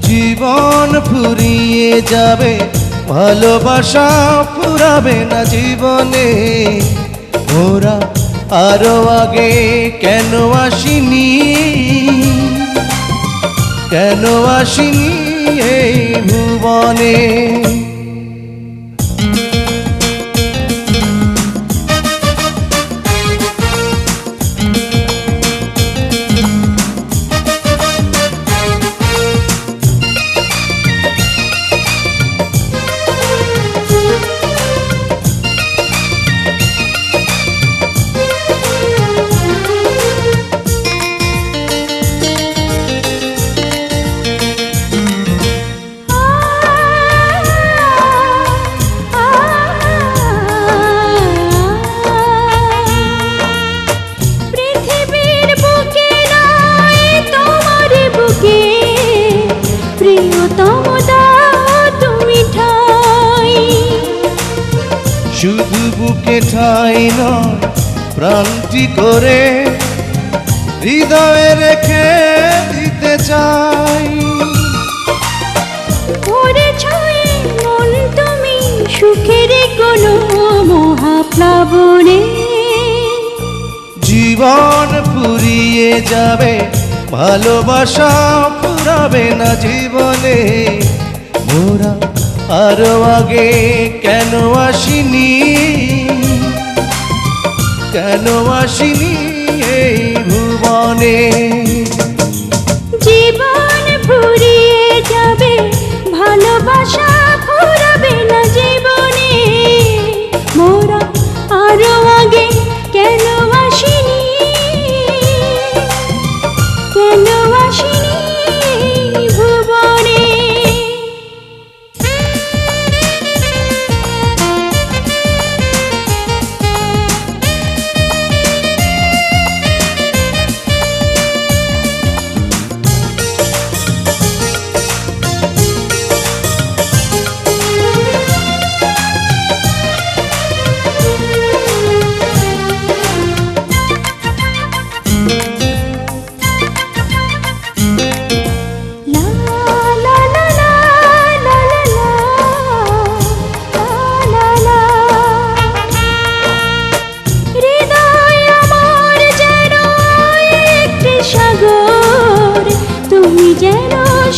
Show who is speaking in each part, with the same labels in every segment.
Speaker 1: জীবন ফুরিয়ে যাবে, ভালোবাসা ফুরাবে না জীবনে। ঘোরা আরও আগে কেন আসিনি? কেন আসিনি এই ভুবনে?
Speaker 2: বুকে ঠাই
Speaker 1: নয় প্রাণটি করে হৃদয়ে রেখে দিতে চাই।
Speaker 2: সুখের কোনো মহাপ্লাবনে।
Speaker 1: জীবন ফুরিয়ে যাবে ভালোবাসা ফুরাবে না জীবনে। মোরা আরও আগে কেন আসিনি? কেন আসিনি এই ভুবনে?
Speaker 2: জীবন ফুরিয়ে যাবে ভালোবাসা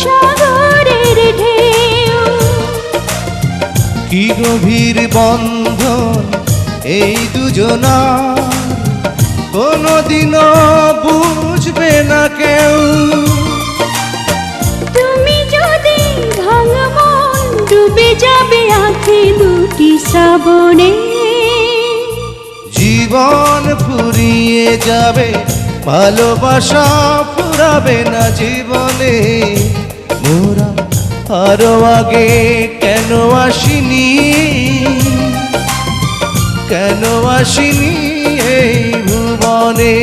Speaker 2: সাগরের ঢেউ।
Speaker 1: কি গভীর বন্ধন এই দুজনা? কোনোদিনও বুঝবে না কেউ।
Speaker 2: তুমি যদি ভাঙা মন ডুবে যাবে আঁখে দুটি শ্রাবণে।
Speaker 1: জীবন ফুরিয়ে যাবে ভালোবাসা ফুরাবে না জীবনে। মোরা আরও আগে কেন আসিনি? কেন আসিনি এই ভুবনে?